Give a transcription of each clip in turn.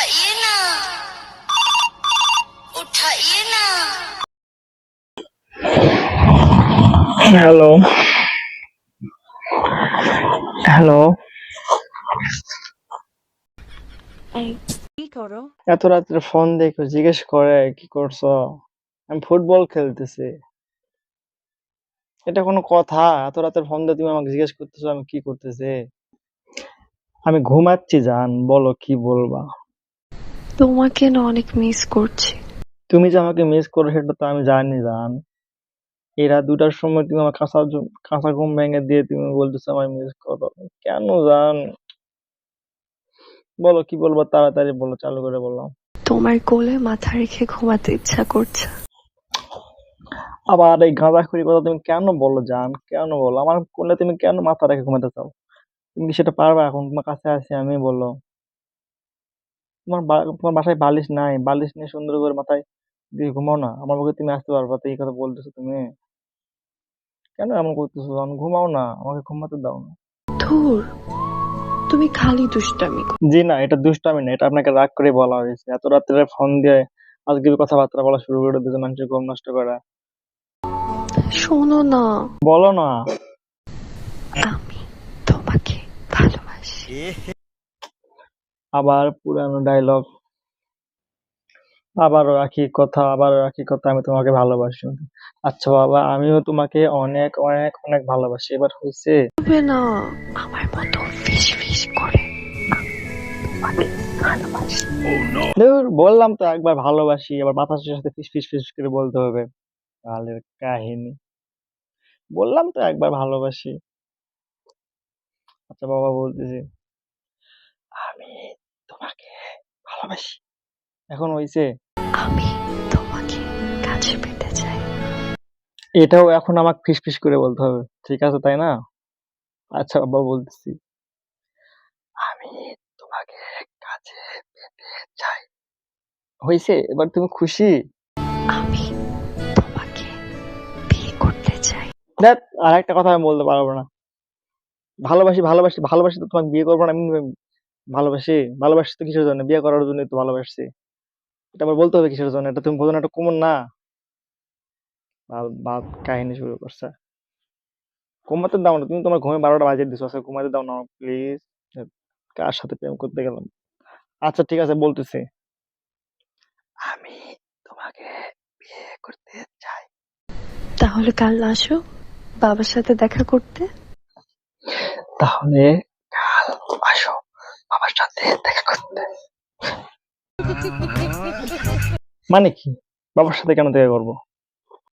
उठाइए ना उठाइए ना হ্যালো হ্যালো এই কি করো এত রাত্রে ফোন দেখো জিজ্ঞেস করে কি করছো আমি ফুটবল খেলতেছি এটা কোনো কথা এত রাতের ফোন দিয়ে তুমি আমাকে জিজ্ঞেস করতেছো আমি কি করতেছি আমি ঘুমাচ্ছি জান বলো কি বলবা তোমাকে না অনেক মিস করছি। তুমি যে আমাকে মিস করো সেটা তো আমি জানি জান এই রাত দুটার সময় তুমি আমার কাঁচা কাঁচা ঘুম ভেঙে দিয়ে তুমি বলতেছো আমায় মিস করো। কেন জান? বলো কি বলব তাড়াতাড়ি বলো চালু করে বলো। তোমার কোলে মাথা রেখে ঘুমাতে ইচ্ছা করছে। আবার এই গাঁজাখুরি কথা তুমি কেন বলো জান? কেন বলো? আমার কোলে তুমি কেন মাথা রেখে ঘুমাতে চাও? তুমি কি সেটা পারবা? এখন তোমার কাছে আছি আমি বলো। তোমার বা- তোমার বাসায় বালিশ নাই বালিশ নিয়ে সুন্দর করে মাথায় দিয়ে ঘুমাও না। আমার বুকে তুমি আসতে পারবা তো এই কথা বলতেছো তুমি। কেন এমন করতেছো? জান ঘুমাও না আমাকে ঘুমাতে দাও না। ধুর তুমি খালি দুষ্টামি করো। জি না এটা দুষ্টামি না এটা আপনাকে রাগ করে বলা হয়েছে। এত রাত্রে ফোন দিয়ে আজকে কথাবার্তা বলা শুরু করে দিয়েছে মানুষের ঘুম নষ্ট করা। শোনো না। বলো না। আমি তোমাকে ভালোবাসি। আবার পুরানো ডায়লগ আবারও একই কথা আবারও একই কথা আমি তোমাকে ভালোবাসি। আচ্ছা বাবা আমিও তোমাকে অনেক অনেক অনেক ভালোবাসি। এবার হয়েছে হবে না। আমার মতো ফিস ফিস করে বললাম তো একবার ভালোবাসি আবার বাতাসের সাথে ফিস ফিস ফিস করে বলতে হবে। কালের কাহিনী। বললাম তো একবার ভালোবাসি। আচ্ছা বাবা বলতেছি আমি তোমাকে ভালোবাসি। এখন হয়েছে আমি তোমাকে কাছে পেতে চাই। এটাও এখন আমাকে ফিস ফিস করে বলতে হবে ঠিক আছে তাই না? আচ্ছা বাবা বলতেছি। আমি তোমাকে কাছে পেতে চাই। হয়েছে এবার তুমি খুশি? আমি তোমাকে বিয়ে করতে চাই। দেখ আর একটা কথা আমি বলতে পারব না। ভালোবাসি ভালোবাসি ভালোবাসি তো তোমাকে বিয়ে করব না আমি ভালোবাসি? ভালোবাসি তো কিসের জন্য? বিয়ে করার জন্যই তো ভালোবাসছি এটা আবার বলতে হবে কিসের জন্য? এটা তুমি বোঝো না। একটা কুমন না বাপ কাহিনী শুরু করছে। ঘুমাতে দাও না। তুমি তোমার ঘুমে বারোটা বাজিয়ে দিছো। আচ্ছা ঘুমাতে দাও না প্লিজ কার সাথে প্রেম করতে গেলাম? আচ্ছা ঠিক আছে বলতেছি। আমি তোমাকে বিয়ে করতে চাই। তাহলে কাল আসো বাবার সাথে দেখা করতে। তাহলে বাবার সাথে দেখা করতে। মানে কি? বাবার সাথে কেন দেখা করব?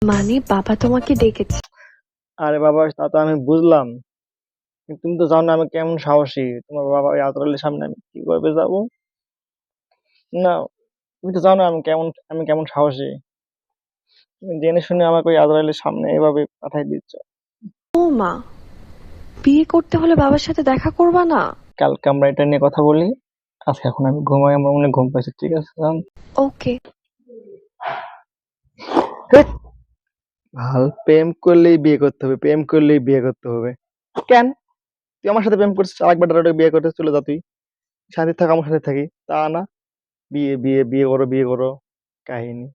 মানে বাবা তোমাকে ডেকেছে। আরে বাবা তা তো আমি বুঝলাম। তুমি তো জানো আমি কেমন সাহসী। তোমার বাবা ওই আতরালের সামনে আমি কীভাবে যাব? না তুমি তো জানো আমি কেমন আমি কেমন সাহসী। তুমি জেনে শুনে আমাকে ওই আতরালের সামনে এভাবে পাঠাই দিচ্ছ। ও মা বিয়ে করতে হলে বাবার সাথে দেখা করবা না? কালকে আমরা এটা নিয়ে কথা বলি। আজকে এখন আমি ঘুমাই আমার মনে ঘুম পাইছে ঠিক আছে ওকে ভালো প্রেম করলেই বিয়ে করতে হবে প্রেম করলেই বিয়ে করতে হবে। কেন? তুই আমার সাথে প্রেম করছিস আরেকবার ডাইরেক্ট বিয়ে করতে চলে যা তুই। শান্তি থাক আমার সাথে থাকি। তা না বিয়ে বিয়ে বিয়ে করো বিয়ে করো কাহিনী।